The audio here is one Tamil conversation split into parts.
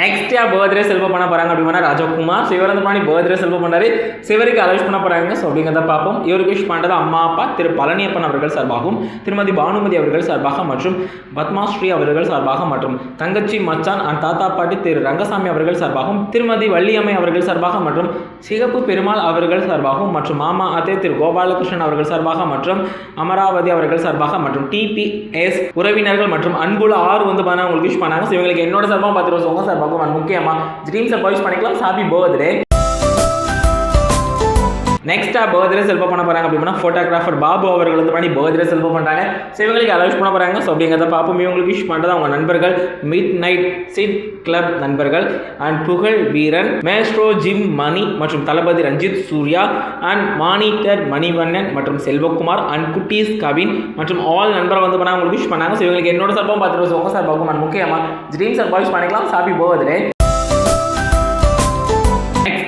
நெக்ஸ்ட் யா பர்த்டே செல்வ பண்ண போறாங்க அப்படின்னா ராஜகுமார் சிவர் வந்து பண்ணி பர்த்டே செல்வம் பண்ணாரு சிவருக்கு அலோஸ் பண்ண போறாங்க. ஸோ அப்படிங்கிறத பார்ப்போம். இவருக்கு விஷ் பண்ணுறது அம்மா அப்பா திரு பழனியப்பன் அவர்கள் சார்பாகவும் திருமதி பானுமதி அவர்கள் சார்பாக மற்றும் பத்மாஸ்ரீ அவர்கள் சார்பாக மற்றும் தங்கச்சி மச்சான் அண்ட் தாத்தா பாட்டி திரு ரங்கசாமி அவர்கள் சார்பாகவும் திருமதி வள்ளியம்மை அவர்கள் சார்பாக மற்றும் சிகப்பு பெருமாள் அவர்கள் சார்பாகவும் மற்றும் மாமா அத்தை திரு கோபாலகிருஷ்ணன் அவர்கள் சார்பாக மற்றும் அமராவதி அவர்கள் சார்பாக மற்றும் டிபிஎஸ் உறவினர்கள் மற்றும் அன்புள்ள ஆறு வந்து பண்ண உங்களுக்கு விஷ் பண்ணாங்க. ஸோ இவங்களுக்கு என்னோட சார்பாக பத்து சார்பாக பகவான் முக்கியமாக ட்ரீம்ஸை முக்கியமா பண்ணிக்கலாம் ஹாப்பி பர்த்டே நெக்ஸ்ட்டாக பர்த்டே செல்ஃபோ பண்ண போகிறாங்க அப்படின்னா ஃபோட்டோகிராஃபர் பாபு அவர்கள் வந்து பண்ணி பர்த்டே செல்ஃபோ பண்ணுறாங்க ஸோ இவங்களுக்கு அலோஸ் பண்ண போகிறாங்க ஸோ அப்படிங்கிறத பார்ப்போம். இவங்களுக்கு விஷ் பண்ணுறது அவங்க நண்பர்கள் மிட் நைட் சிட் கிளப் நண்பர்கள் and Pugazh Veeran maestro Jim Mani மற்றும் தளபதி ரஞ்சித் சூர்யா அண்ட் மானிட்டர் மணிவண்ணன் மற்றும் செல்வகுமார் அண்ட் குட்டீஸ் கவின் மற்றும் ஆல் நண்பர்கள் வந்து பண்ணால் அவங்களுக்கு விஷ் பண்ணாங்க. ஸோ இவங்களுக்கு என்னோட சார்பாகவும் பார்த்துட்டு ரூபா சார் பார்க்கும் and முக்கியமா ட்ரீம் சார் விஷ் பண்ணிக்கலாம். சாப்பி போவதில்லை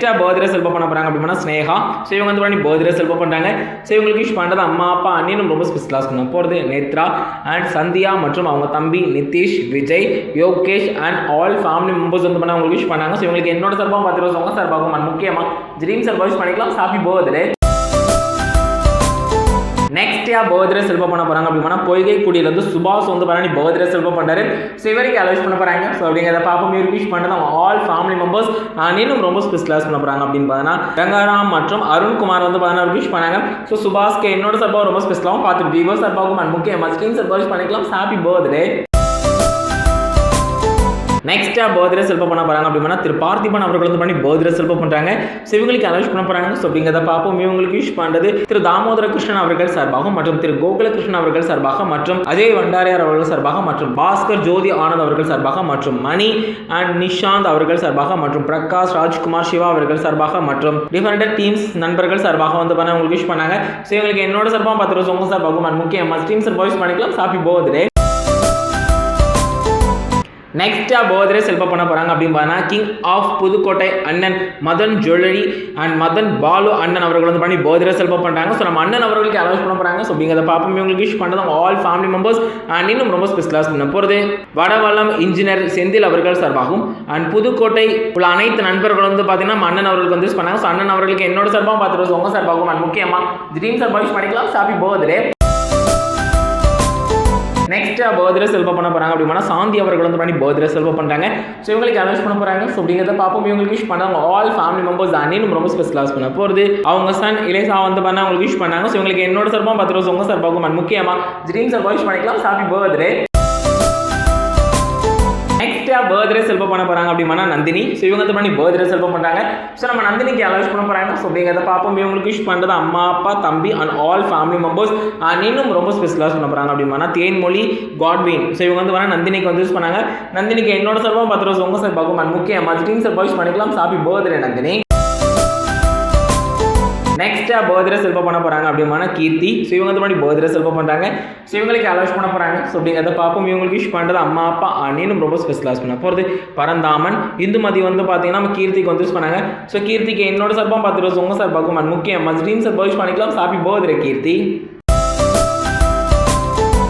நெக்ஸ்ட்டாக பர்த்டே செல்வம் பண்ண போகிறாங்க அப்படின்னா ஸ்னேகா. ஸோ இவங்க வந்து பண்ணி பர்த்டே செல்வ பண்ணுறாங்க ஸோ இவங்களுக்கு விஷ் பண்ணுறது அம்மா அப்பா அண்ணியும் ரொம்ப ஸ்பெஷலாக பண்ண போகிறது நேத்ரா அண்ட் சந்தியா மற்றும் அவங்க தம்பி Nitish Vijay Yogesh and all family members வந்து பண்ண அவங்களுக்கு விஷ் பண்ணாங்க. ஸோ இவங்களுக்கு என்னோட சார்பாக பத்து ரூபா உங்க சார்பாகவும் முக்கியமாக ட்ரீம் சார் விஷ் பண்ணிக்கலாம். ஹாப்பி பர்த்டே நெக்ஸ்ட் யா பர்த்டே செல்வம் பண்ண போறாங்க அப்படின்னா பொய்கை குடியிலேருந்து சுபாஷ் வந்து பண்ணி பர்த்டே செல்வம் பண்றாரு. ஸோ இவருக்கு அலோஸ் பண்ண போறாங்க. ஸோ அப்படிங்கிறத பாப்போம் இவருக்கு விஷ் பண்ணது அவங்க ஆல் ஃபேமிலி மெம்பர்ஸ் இன்னும் ரொம்ப ஸ்பெஷலாஸ் பண்ண போறாங்க அப்படின்னு பார்த்தீங்கன்னா ரங்கராம் மற்றும் அருண்குமார் வந்து பார்த்தீங்கன்னா விஷ் பண்ணாங்க. ஸோ சுபாஷ்க்கு என்னோட சார்பாக ரொம்ப ஸ்பெஷலாகவும் பார்த்துட்டு விவோ சர்பாவுக்கும் அண்ட் முக்கியமாக ஸ்க்ரீன் சார்பாக விஷ் பண்ணிக்கலாம். ஹாப்பி பர்த்டே நெக்ஸ்ட்டாக பர்த்டே செல்ப பண்ண போகிறாங்க அப்படின்னா திரு பார்த்திபன் அவர்கள் வந்து பண்ணி பர்த்டே செல்ப பண்ணுறாங்க ஸோ இவங்களுக்கு அனௌன்ஸ் பண்ண போகிறாங்க ஸோ அப்படிங்கிறத பார்ப்போம். இவங்களுக்கு விஷ் பண்ணுறது திரு தாமோதர கிருஷ்ணன் அவர்கள் சார்பாக மற்றும் திரு கோகுல கிருஷ்ணன் அவர்கள் சார்பாக மற்றும் அஜய் வண்டாரியார் அவர்கள் சார்பாக மற்றும் பாஸ்கர் ஜோதி ஆனந்த் அவர்கள் சார்பாக மற்றும் மணி அண்ட் நிஷாந்த் அவர்கள் சார்பாக மற்றும் பிரகாஷ் ராஜ்குமார் சிவா அவர்கள் சார்பாக மற்றும் டிஃபரெண்ட் டீம்ஸ் நண்பர்கள் சார்பாக வந்து பண்ண உங்களுக்கு விஷ் பண்ணாங்க. ஸோ இவங்களுக்கு என்னோட சார்பாக பத்து ரூபா உங்க சார்பாகவும். And முக்கியமாக டீம் சார் விஷ் பண்ணிக்கலாம். ஹாப்பி போகுது நெக்ஸ்ட்டாக போதரே செல்ப பண்ண போகிறாங்க அப்படின்னு பார்த்தா கிங் ஆஃப் புதுக்கோட்டை அண்ணன் மதன் ஜுவல்லரி அண்ட் மதன் பாலு அண்ணன் அவர்கள் வந்து பண்ணி போதரே செல்ப பண்ணுறாங்க ஸோ நம்ம அண்ணன் அவர்களுக்கு அலோஸ் பண்ண போகிறாங்க ஸோ அப்படிங்கிறத பார்ப்போம். இவங்களுக்கு விஷ் பண்ணுறது ஆல் ஃபேமிலி மெம்பர்ஸ் அண்ட் இன்னும் ரொம்ப ஸ்பெஷலாக பண்ண போகிறது வடவளம் இன்ஜினியர் செந்தில் அவர்கள் சார்பாகும் அண்ட் புதுக்கோட்டை உள்ள அனைத்து நண்பர்கள் வந்து பார்த்தீங்கன்னா நம்ம அண்ணன் அவர்களுக்கு வந்து பண்ணாங்க. ஸோ அண்ணன் அவர்களுக்கு என்னோட சார்பாகவும் பார்த்துட்டு உங்கள் சார்பாகவும் அண்ட் முக்கியமாக ட்ரீம் சார்பாக விஷ் பண்ணிக்கலாம். ஹாப்பி பர்த்டே நெக்ஸ்ட் பர்த்டே செல்வ பண்ண போறாங்க. அப்படின்னா சாந்தி அவர்கள் வந்து பண்ணி பர்த்டே செல்வ பண்றாங்க. ஸோ இவங்களுக்கு அனௌன்ஸ் பண்ண போறாங்க. ஸோ அப்படிங்கிறத பார்ப்போம். இவங்களுக்கு விஷ் பண்ணாங்க ஆல் ஃபேமிலி மெம்பர்ஸ் அண்ணியும் ரொம்ப ஸ்பெஷலாக பண்ண போகிறது அவங்க சன் இலேசா வந்து பண்ண அவங்களுக்கு விஷ் பண்ணாங்க. ஸோ இவங்களுக்கு என்னோட சர்பம் பத்து ரூபா உங்க சார்பாகும் and முக்கியமா ட்ரீம் சர்பா விஷ் பண்ணிக்கலாம். ஹாப்பி பர்த்டே நெக்ஸ்ட்டாக பர்த்டே செல்வ பண்ண போகிறாங்க அப்படின்னா நந்தினி. ஸோ இவங்க வந்து பண்ணி பர்த்டே செல்வ பண்ணுறாங்க ஸோ நம்ம நந்தினிக்கு அலோஸ் பண்ண போகிறாங்க ஸோ அப்படிங்கிறத பார்ப்போம். இவங்களுக்கு விஷ் பண்ணுறது அம்மா அப்பா தம்பி and all family members and இன்னும் ரொம்ப ஸ்பெஷலாக பண்ண போகிறாங்க அப்படின்னா தேன்மொழி காட்வின் ஸோ இவங்க வந்து வர நந்தினிக்கு வந்து யூஸ் பண்ணாங்க. நந்தினிக்கு என்னோட செல்வம் பத்து ரூபா உங்கள் சார் பார்க்கும் அண்ட் முக்கியமாக டீம் சார் பாய்ஸ் பண்ணிக்கலாம் சாப்பி பர்த்டே நந்தினி. நெக்ஸ்ட்டாக பர்த்டே செல்வ பண்ண போகிறாங்க அப்படின்னா கீர்த்தி. ஸோ இவங்க வந்து பண்ணி பர்த்டே செல்வ பண்ணுறாங்க ஸோ இவங்களுக்கு அலோஸ் பண்ண போகிறாங்க ஸோ அப்படிங்கிறத பார்ப்போம். இவங்களுக்கு விஷ் பண்ணுறது அம்மா அப்பா அண்ணினும் ரொம்ப ஸ்பெஷலாக பண்ண போகிறது பரந்தாமன். இந்துமதி வந்து பார்த்தீங்கன்னா நம்ம கீர்த்திக்கு வந்து யூஸ் பண்ணாங்க. ஸோ கீர்த்திக்கு என்னோட சார்பாக பத்து ரூபா உங்கள் சார் and முக்கியமாக ட்ரீம் சார் யூஸ் பண்ணிக்கலாம் ஹாப்பி பர்த்டே கீர்த்தி.